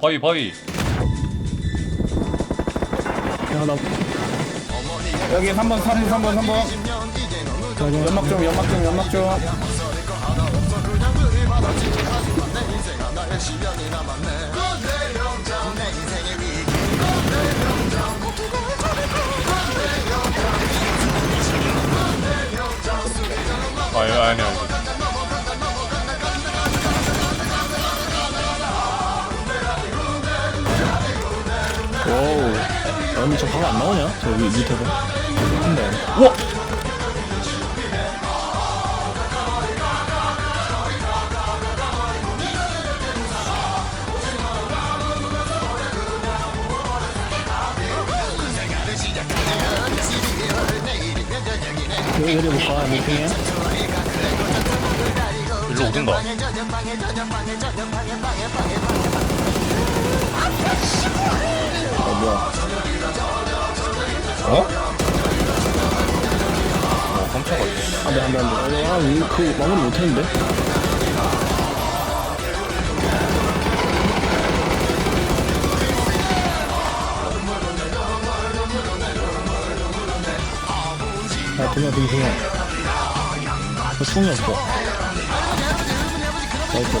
바위 바위. 야나 여기 3번 3번 3번 3번. 연막 좀 연막 좀 연막 좀. 아니 오우. 아니 저 방금 안 나오냐? 저 위, 밑에서. 근데. 우와! 여기 내려볼까? 무빙에? 일로 오든가 어? 어 깜짝아 안돼 안돼 안돼. 아 이거 그 마무리 못했는데? 야 등이야 등 등이야 저 총이 없어. 나이스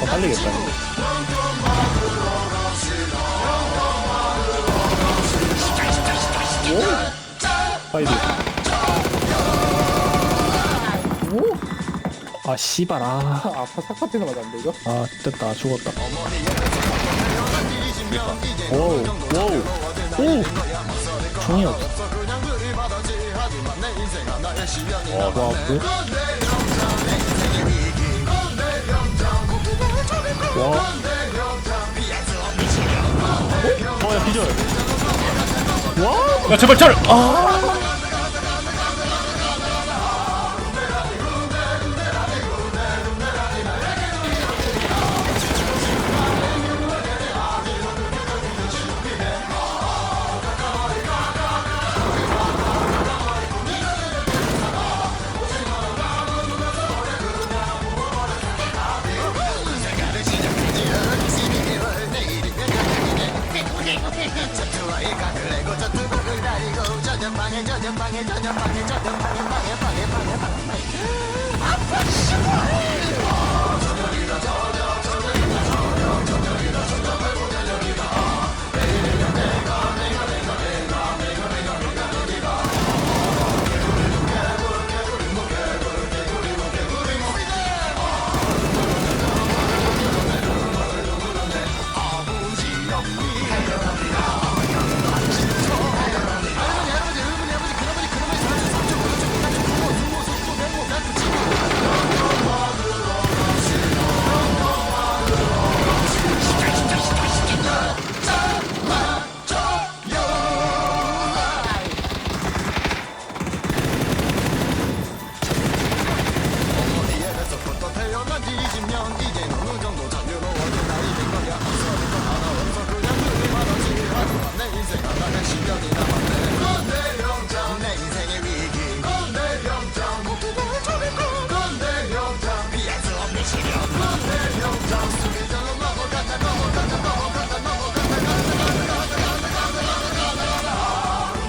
어 달리겠다 파이드 아 씨발 아, 아파 삭파티가 맞았는데 이거? 아 됐다. 죽었다. 오우 오우 오 총이 없어. 와 그? 와 어야 기절 와. 야 제발 짤! 아 아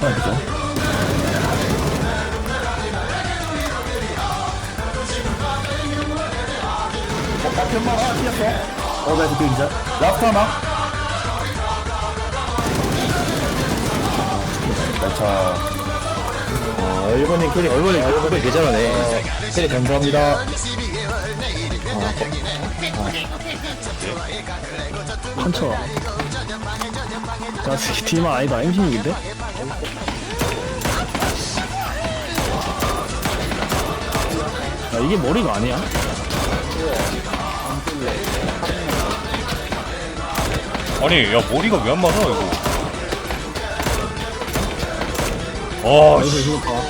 하나 튀었어 어나 그때 이제 라스트 하나 자 어, 일본인 캐리 일본인 일본인 괜찮네 캐리 감사합니다 판쳐 야 새끼 뒤만 아니다 M16인데? 야 이게 머리가 아니야? 아니 야 머리가 왜 안 맞아 이거 아 여기서 씨. 이거 봐